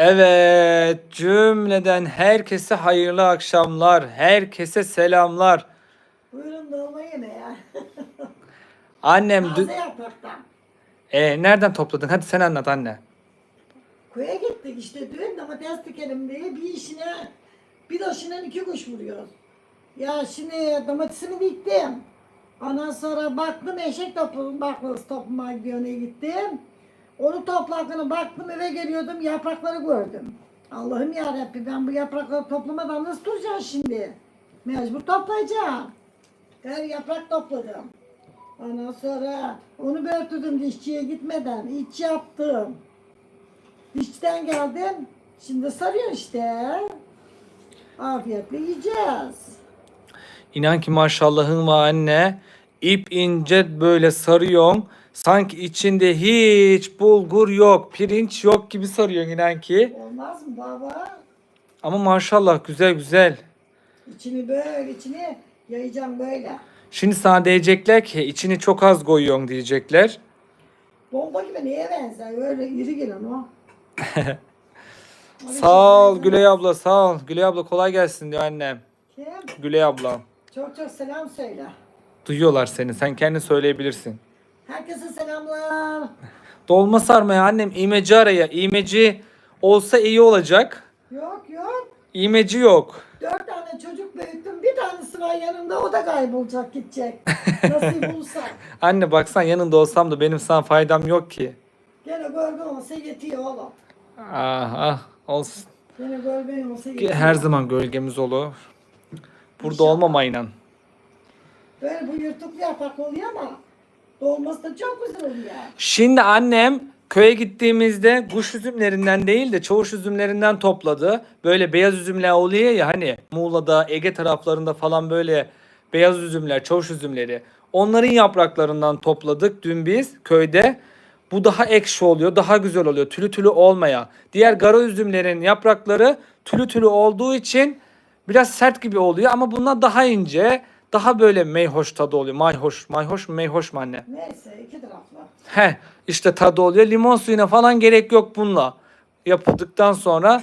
Evet, cümleden herkese hayırlı akşamlar, herkese selamlar. Buyurun dolma yeme ya. Annem, dü- Taze yapraktan. E, nereden topladın? Hadi sen anlat anne. Köye gittik işte dün domates dikelim diye bir işine bir doşundan iki kuş vuruyoruz. Ya şimdi domatesimi diktim. Ondan sonra baktım eşek topladım, baklası toplamaya gidiyor'una gittim. Onu toplarken baktım eve geliyordum yaprakları gördüm. Allah'ım ya ben bu yaprakları toplamadan nasıl duracağım şimdi? Mecbur toplayacağım. Her yaprak topladım. Ondan sonra onu börtüdüm dişçiye gitmeden. iç yaptım. Dişçiden geldim. Şimdi sarıyor işte. Afiyetle yiyeceğiz. İnan ki maşallahın var anne. İp ince böyle sarıyorsun. Sanki içinde hiç bulgur yok, pirinç yok gibi sarıyorsun inan ki. Olmaz mı baba? Ama maşallah güzel güzel. İçini böyle içini yayacağım böyle. Şimdi sana diyecekler ki içini çok az koyuyorsun diyecekler. Bomba gibi neye benzer? Öyle iri gelen o. Sağ ol Güley abla sağ ol. Güley abla kolay gelsin diyor annem. Kim? Güley abla. Çok çok selam söyle. Duyuyorlar seni. Sen kendin söyleyebilirsin. Herkese selamlar. Dolma sarmaya annem iğmeci araya. İğmeci olsa iyi olacak. Yok yok. İğmeci yok. Dört tane çocuk büyüttüm. Bir tanesi var yanımda. O da kaybolacak gidecek. Nasıl bulsa. Anne baksan yanında olsam da benim sana faydam yok ki. Gene gölge olsa yetiyor oğlum. Ah ah olsun. Gene gölge olsa yetiyor. Her zaman gölgemiz olur. Burada İnşallah. olmamayla. Böyle bu yırtıklı yaprak oluyor ama dolması da çok güzel oluyor. Şimdi annem köye gittiğimizde kuş üzümlerinden değil de çavuş üzümlerinden topladı. Böyle beyaz üzümler oluyor ya hani Muğla'da, Ege taraflarında falan böyle beyaz üzümler, çavuş üzümleri. Onların yapraklarından topladık dün biz köyde. Bu daha ekşi oluyor, daha güzel oluyor. Tülü tülü olmaya. Diğer gara üzümlerin yaprakları tülü tülü olduğu için biraz sert gibi oluyor ama bunlar daha ince, daha böyle meyhoş tadı oluyor. Mayhoş, mayhoş mu meyhoş mu anne? Neyse iki taraflı. He işte tadı oluyor. Limon suyuna falan gerek yok bununla. Yapıldıktan sonra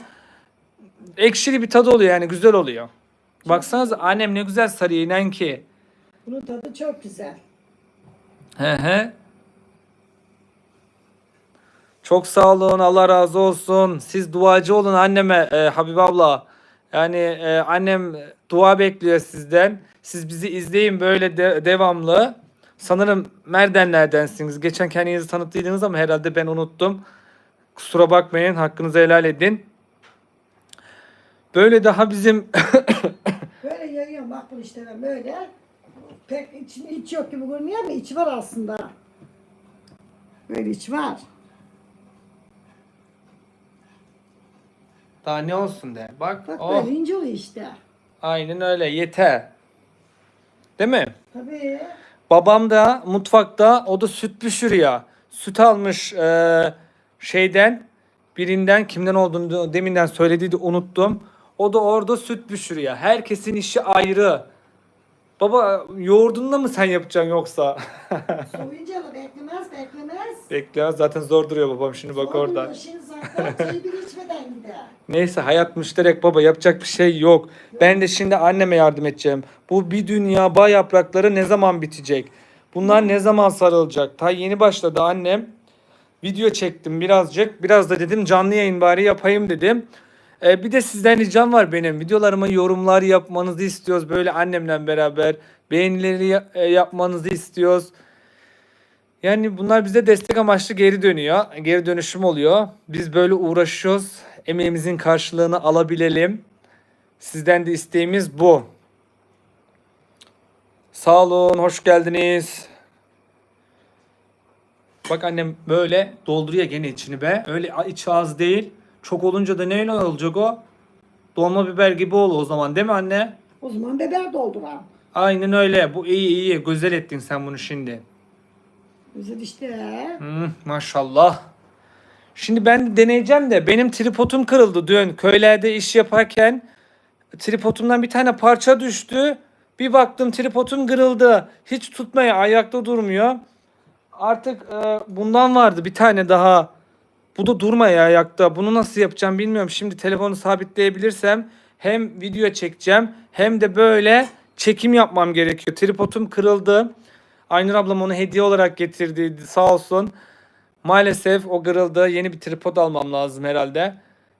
ekşili bir tadı oluyor yani güzel oluyor. Baksanıza annem ne güzel sarıyor inan ki. Bunun tadı çok güzel. He he. Çok sağ olun Allah razı olsun. Siz duacı olun anneme e, Habib abla. Yani e, annem dua bekliyor sizden. Siz bizi izleyin böyle de- devamlı. Sanırım Merdenlerdensiniz. Geçen kendinizi tanıttıydınız ama herhalde ben unuttum. Kusura bakmayın hakkınızı helal edin. Böyle daha bizim Böyle yayıyorum bak bunu işte ben böyle. Pek içinde iç yok gibi görünüyor ama iç var aslında. Böyle iç var. Daha ne olsun de. Bak Bak oh, ince oluyor işte. aynen öyle yeter. Değil mi? Tabii. Babam da mutfakta o da süt pişiriyor. Süt almış e, şeyden birinden kimden olduğunu deminden söylediydi unuttum. O da orada süt pişiriyor. Herkesin işi ayrı. Baba yoğurdunu mı sen yapacaksın yoksa? Soğuyunca da beklemez beklemez. Bekle zaten zor duruyor babam şimdi bak Sonra orada. Şimdi zaten çayı bile içmeden. Neyse hayat müşterek baba yapacak bir şey yok. Ben de şimdi anneme yardım edeceğim. Bu bir dünya bağ yaprakları ne zaman bitecek? Bunlar ne zaman sarılacak? Ta yeni başladı annem. Video çektim birazcık. Biraz da dedim canlı yayın bari yapayım dedim. Ee, bir de sizden ricam var benim. Videolarıma yorumlar yapmanızı istiyoruz. Böyle annemle beraber beğenileri e, yapmanızı istiyoruz. Yani bunlar bize destek amaçlı geri dönüyor. Geri dönüşüm oluyor. Biz böyle uğraşıyoruz. Emeğimizin karşılığını alabilelim. Sizden de isteğimiz bu. Sağ olun, hoş geldiniz. Bak annem böyle dolduruyor gene içini be. Öyle iç az değil. Çok olunca da neyle olacak o? Dolma biber gibi ol o zaman değil mi anne? O zaman biber dolduran. Aynen öyle. Bu iyi iyi. Güzel ettin sen bunu şimdi. Güzel işte. Hı, maşallah. Şimdi ben de deneyeceğim de benim tripodum kırıldı dün köylerde iş yaparken. Tripodumdan bir tane parça düştü. Bir baktım tripodum kırıldı. Hiç tutmaya ayakta durmuyor. Artık e, bundan vardı bir tane daha Bu da durmaya ayakta. Bunu nasıl yapacağım bilmiyorum. Şimdi telefonu sabitleyebilirsem hem video çekeceğim hem de böyle çekim yapmam gerekiyor. Tripodum kırıldı. Aynur ablam onu hediye olarak getirdi sağ olsun. Maalesef o kırıldı. Yeni bir tripod almam lazım herhalde.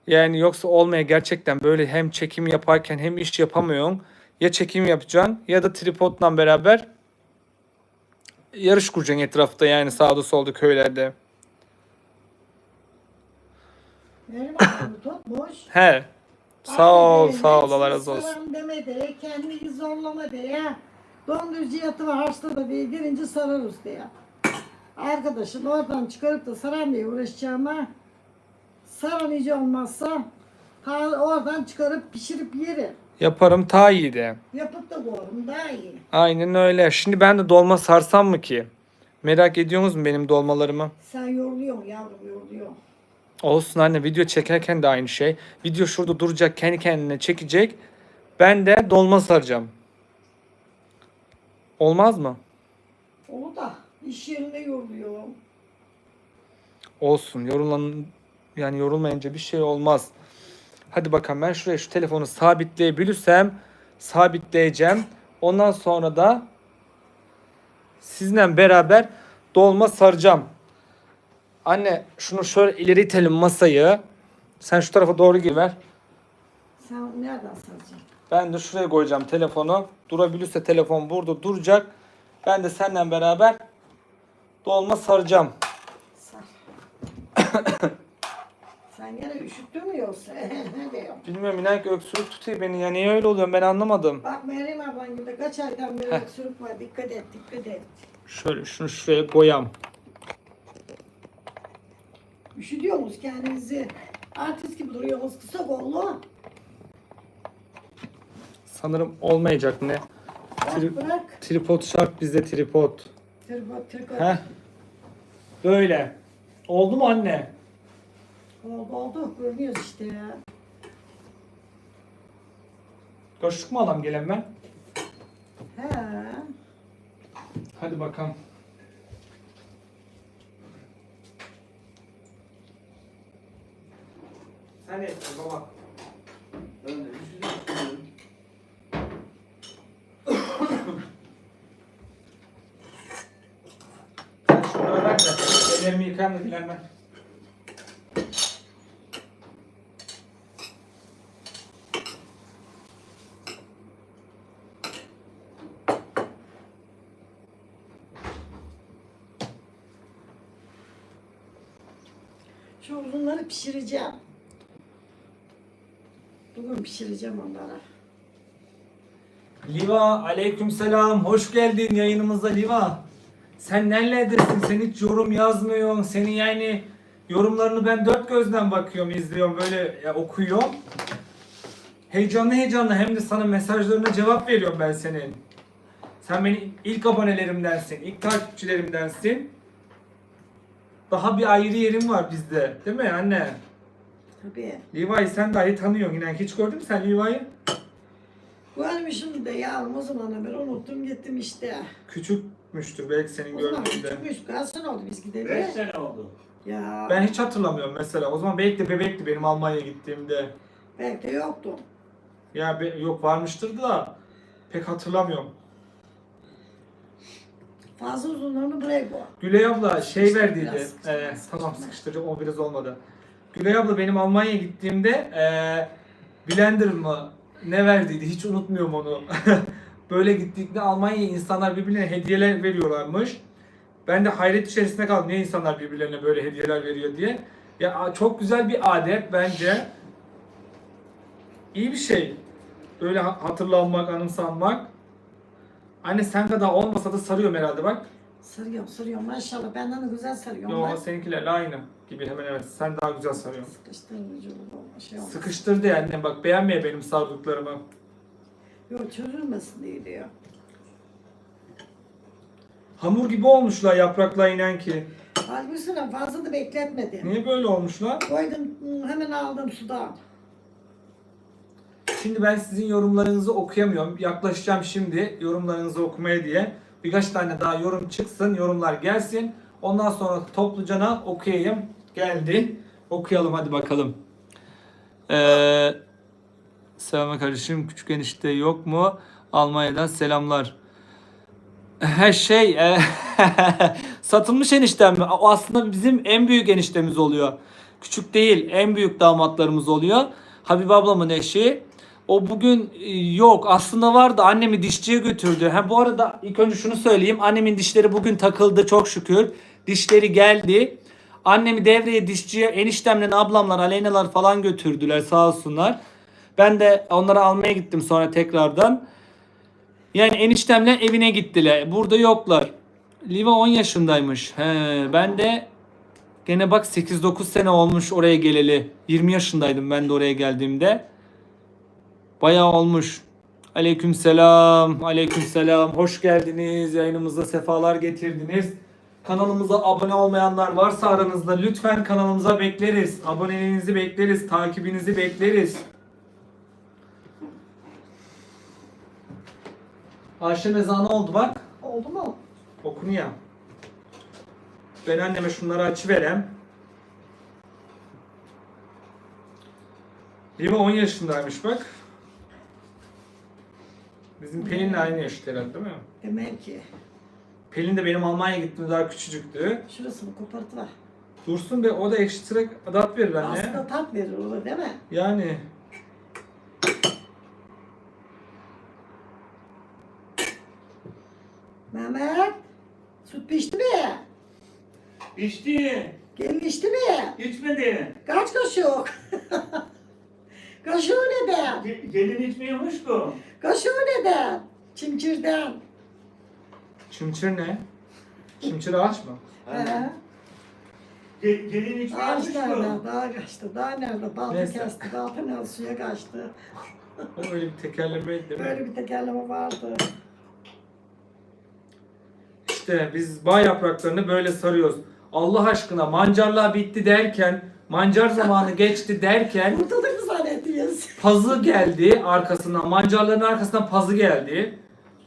Yani yoksa olmaya gerçekten böyle hem çekim yaparken hem iş yapamıyorsun. Ya çekim yapacaksın ya da tripodla beraber yarış kuracaksın etrafta yani sağda solda köylerde. He. Sağ ol, sağ ol. Allah razı olsun. deme de, kendini zorlama de. Dondurucu yatı var harçta da diye girince sararız diye. Arkadaşım oradan çıkarıp da saram diye uğraşacağıma saran iyice olmazsa ta oradan çıkarıp pişirip yerim. Yaparım ta iyi de. Yapıp da koyarım daha iyi. Aynen öyle. Şimdi ben de dolma sarsam mı ki? Merak ediyorsunuz mu benim dolmalarımı? Sen yoruluyorsun yavrum yoruluyorsun. Olsun anne video çekerken de aynı şey. Video şurada duracak kendi kendine çekecek. Ben de dolma saracağım. Olmaz mı? Onu da iş yerinde yoruluyor. Olsun. Yorulan yani yorulmayınca bir şey olmaz. Hadi bakalım ben şuraya şu telefonu sabitleyebilirsem sabitleyeceğim. Ondan sonra da sizinle beraber dolma saracağım. Anne şunu şöyle ileri itelim masayı. Sen şu tarafa doğru gir ver. Sen nereden saracaksın? Ben de şuraya koyacağım telefonu. Durabilirse telefon burada duracak. Ben de seninle beraber dolma saracağım. Sar. Sen gene üşüttün mü yoksa? ne diyor? Bilmiyorum inan ki öksürük tutuyor beni. Ya niye öyle oluyor ben anlamadım. Bak Meryem ablan gibi kaç aydan beri öksürük var. Dikkat et, dikkat et. Şöyle şunu şuraya koyam. Üşütüyor musunuz kendinizi? Artist gibi duruyorsunuz kısa kollu. Sanırım olmayacak ne? Tri- Bırak, bırak. tripod şart bizde tripod. Tripod, tripod. Heh. Böyle. Oldu mu anne? Oldu oldu. Görünüyoruz işte ya. Koştuk mu adam gelen ben? He. Hadi bakalım. Sen yapıyorsun baba? Sen şunları ver de ellerimi yıkayayım da Dilan ben. Şu uzunları pişireceğim. Bugün pişireceğim onları. Liva aleykümselam hoş geldin yayınımıza Liva. Sen nerelerdesin? Sen hiç yorum yazmıyorsun. Senin yani yorumlarını ben dört gözden bakıyorum, izliyorum, böyle ya, okuyorum. Heyecanlı heyecanlı hem de sana mesajlarına cevap veriyorum ben senin. Sen benim ilk abonelerimdensin, ilk takipçilerimdensin. Daha bir ayrı yerim var bizde. Değil mi anne? Tabii. Liva'yı sen dahi tanıyorsun. İnan hiç gördün mü sen Liva'yı? Görmüşüm de yavrum o zaman ben unuttum gittim işte. Küçükmüştür belki senin O zaman gördüğünde. küçükmüş. Kaç sene oldu biz gideli? 5 sene oldu. Ya Ben hiç hatırlamıyorum mesela. O zaman belki de bebekti benim Almanya'ya gittiğimde. belki de yoktu. Ya be- yok varmıştır da pek hatırlamıyorum. Fazla uzunlarını buraya koy. Gülay abla şey verdiydi. biraz, sıkıştır Ee, biraz, tamam sıkıştır. sıkıştıracağım o biraz olmadı. Gülay abla benim Almanya'ya gittiğimde ee, blender mı ne verdiydi hiç unutmuyorum onu. Böyle gittiğinde Almanya'ya insanlar birbirine hediyeler veriyorlarmış. Ben de hayret içerisinde kaldım. Niye insanlar birbirlerine böyle hediyeler veriyor diye. Ya çok güzel bir adet bence. İyi bir şey. Böyle ha- hatırlanmak, anımsanmak. Anne sen kadar olmasa da sarıyorum herhalde bak. Sarıyorum sarıyorum maşallah benden de güzel sarıyorum. Yo ben. seninkilerle aynı gibi hemen evet. Sen daha güzel sarıyorsun. Sıkıştırıcı olma şey olmaz. Sıkıştırdı ya annem bak beğenmeye benim sardıklarımı. Yok çözülmesin diye diyor. Hamur gibi olmuşlar yaprakla inen ki. Halbuki fazla da bekletmedi. Niye böyle olmuşlar? Koydum hemen aldım sudan. Şimdi ben sizin yorumlarınızı okuyamıyorum. Yaklaşacağım şimdi yorumlarınızı okumaya diye. Birkaç tane daha yorum çıksın, yorumlar gelsin. Ondan sonra toplucana okuyayım. Geldi. Okuyalım hadi bakalım. Ee, selam kardeşim. Küçük enişte yok mu? Almanya'dan selamlar. Her şey e, satılmış eniştem mi? O aslında bizim en büyük eniştemiz oluyor. Küçük değil, en büyük damatlarımız oluyor. Habib ablamın eşi. O bugün e, yok. Aslında vardı. Annemi dişçiye götürdü. Ha bu arada ilk önce şunu söyleyeyim. Annemin dişleri bugün takıldı çok şükür. Dişleri geldi. Annemi devreye dişçiye eniştemle ablamlar, aleynalar falan götürdüler sağ olsunlar. Ben de onları almaya gittim sonra tekrardan. Yani eniştemle evine gittiler. Burada yoklar. Liva 10 yaşındaymış. He, ben de gene bak 8-9 sene olmuş oraya geleli. 20 yaşındaydım ben de oraya geldiğimde. Bayağı olmuş. Aleyküm selam. Aleyküm selam. Hoş geldiniz. Yayınımıza sefalar getirdiniz. Kanalımıza abone olmayanlar varsa aranızda lütfen kanalımıza bekleriz. Aboneliğinizi bekleriz. Takibinizi bekleriz. Ayşe ezanı oldu bak. Oldu mu? Okunuyor. Ben anneme şunları açıverem. Lima 10 yaşındaymış bak. Bizim Pelin'le aynı yaşta herhalde değil mi? Demek ki. Pelin de benim Almanya'ya gittiğimde daha küçücüktü. Şurasını kopartıver. Dursun be o da ekstra adat verir anne. Aslında tat verir o değil mi? Yani Mehmet. Süt pişti mi? İçti. Gelin içti mi? İçmedi. Kaç kaşık? Kaşığı neden? Ge- Gelin içmiyormuş bu. Kaşığı neden? Çimçirden. çimçir ne? Çimçir ağaç mı? He. Ge- gelin Ağaç içmiyormuş nerede? bu. Dağa kaçtı. Dağ nerede? Balta Neyse. kesti. Balta nerede? Suya kaçtı. O öyle bir tekerlemeydi değil mi? Böyle bir tekerleme vardı. İşte biz bağ yapraklarını böyle sarıyoruz. Allah aşkına mancarlığa bitti derken, mancar zamanı geçti derken Kurtulduk mu zannettiniz? pazı geldi arkasından, mancarların arkasından pazı geldi.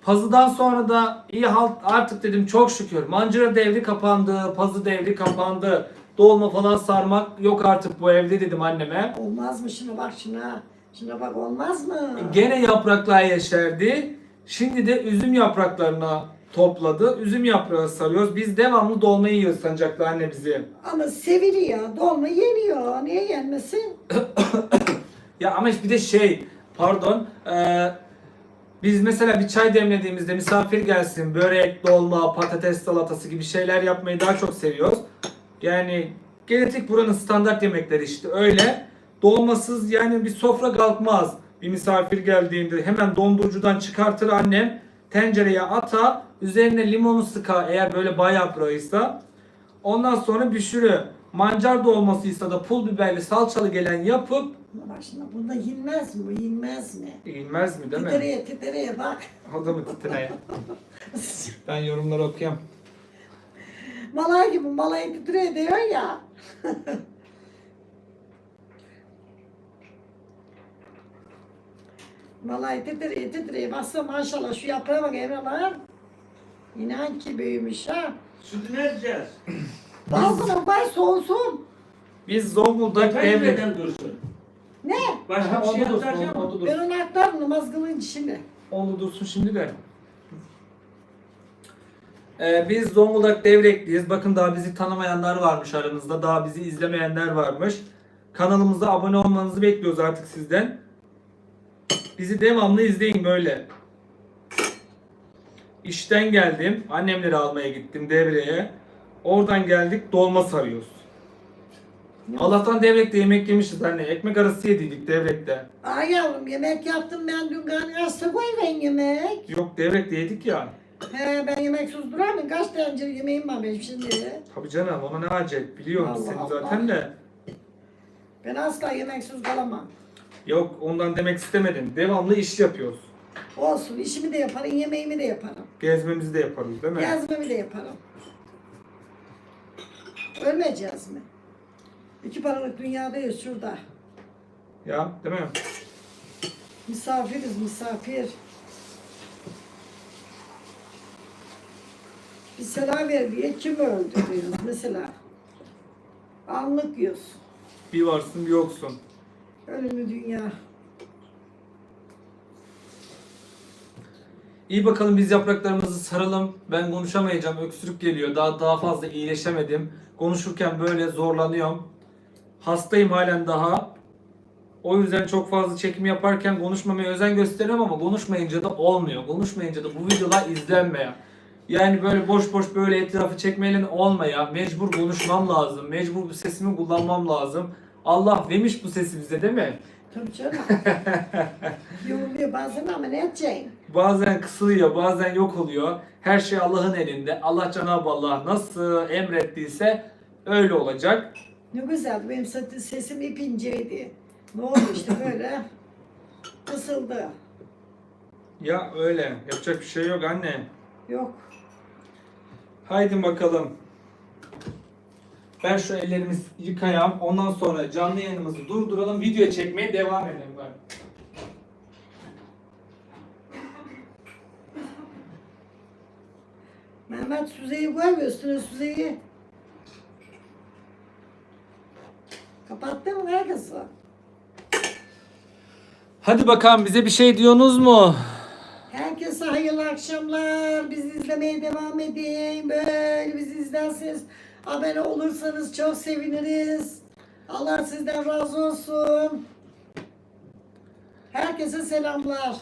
Pazıdan sonra da iyi halt artık dedim çok şükür. Mancara devri kapandı, pazı devri kapandı. Dolma falan sarmak yok artık bu evde dedim anneme. Olmaz mı? Şuna bak şuna. Şuna bak olmaz mı? Gene yapraklar yeşerdi. Şimdi de üzüm yapraklarına topladı. Üzüm yaprağı sarıyoruz. Biz devamlı dolma yiyoruz sancaklı anne bizi. Ama seviliyor. Dolma yeniyor. Niye yenmesin? Ya ama bir de şey pardon eee, biz mesela bir çay demlediğimizde misafir gelsin börek, dolma, patates salatası gibi şeyler yapmayı daha çok seviyoruz. Yani genetik buranın standart yemekleri işte öyle. Dolmasız yani bir sofra kalkmaz. Bir misafir geldiğinde hemen dondurucudan çıkartır annem. Tencereye ata, üzerine limonu sıka eğer böyle bay yaprağıysa. Ondan sonra pişirir. Mancar dolmasıysa da pul biberli salçalı gelen yapıp şimdi. Bunda yenmez mi? Bu yenmez mi? İnmez mi değil mi? Titreye titreye bak. O da mı titreye? ben yorumları okuyayım. Malay gibi malay titreye diyor ya. malay titreye titreye. Bassa maşallah şu yaprağa bak Emre lan. İnan ki büyümüş ha. Sütü ne edeceğiz? Balkona bay soğusun. Biz Zonguldak devlet... Pencereden dursun. Ne? Başka bir şey Onu dursun, onu Ben dursun. onu aktarım namaz kılınca şimdi. Onu dursun şimdi de. Ee, biz Zonguldak Devrekliyiz. Bakın daha bizi tanımayanlar varmış aranızda. Daha bizi izlemeyenler varmış. Kanalımıza abone olmanızı bekliyoruz artık sizden. Bizi devamlı izleyin böyle. İşten geldim. Annemleri almaya gittim devreye. Oradan geldik dolma sarıyoruz. Allah'tan devrekte yemek yemişiz anne. Ekmek arası yediydik devrekte. Ay yavrum yemek yaptım ben dün karnıyarısı koy ben yemek. Yok devrekte yedik ya. He ben yemek durar mı? Kaç tencere yemeğim var benim şimdi. Tabii canım ona ne acet biliyorum Allah seni Allah. zaten de. Ben asla yemeksiz kalamam. Yok ondan demek istemedim. Devamlı iş yapıyoruz. Olsun işimi de yaparım, yemeğimi de yaparım. Gezmemizi de yaparız değil mi? Yazmamı da yaparım. Ölmeyeceğiz mi? İki paralık dünyadayız şurada. Ya değil mi? Misafiriz misafir. Bir selam ver diye kim öldürüyoruz mesela? Anlık yiyorsun. Bir varsın bir yoksun. Ölümlü dünya. İyi bakalım biz yapraklarımızı saralım. Ben konuşamayacağım. Öksürük geliyor. Daha daha fazla iyileşemedim. Konuşurken böyle zorlanıyorum. Hastayım halen daha. O yüzden çok fazla çekim yaparken konuşmamaya özen gösteriyorum ama konuşmayınca da olmuyor. Konuşmayınca da bu videolar izlenmiyor. Yani böyle boş boş böyle etrafı çekmeyle olmaya mecbur konuşmam lazım. Mecbur bu sesimi kullanmam lazım. Allah vermiş bu sesi bize değil mi? Tabii canım. Yoruluyor bazen ama ne edeceksin? Bazen kısılıyor, bazen yok oluyor. Her şey Allah'ın elinde. Allah Cenab-ı Allah nasıl emrettiyse öyle olacak. Ne güzeldi benim ses- sesim ip inceydi. Ne oldu işte böyle kısıldı. Ya öyle. Yapacak bir şey yok anne. Yok. Haydi bakalım. Ben şu ellerimizi yıkayam. Ondan sonra canlı yayınımızı durduralım. Video çekmeye devam edelim. Bak. Mehmet Süzeyi koy ve üstüne Süzeyi. Kapattın mı herkesi? Hadi bakalım bize bir şey diyorsunuz mu? Herkese hayırlı akşamlar. Bizi izlemeye devam edin. Böyle bizi izlerseniz abone olursanız çok seviniriz. Allah sizden razı olsun. Herkese selamlar.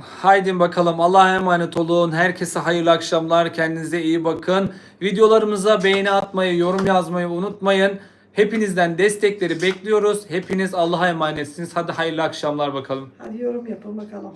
Haydi bakalım Allah'a emanet olun. Herkese hayırlı akşamlar. Kendinize iyi bakın. Videolarımıza beğeni atmayı, yorum yazmayı unutmayın. Hepinizden destekleri bekliyoruz. Hepiniz Allah'a emanetsiniz. Hadi hayırlı akşamlar bakalım. Hadi yorum yapın bakalım.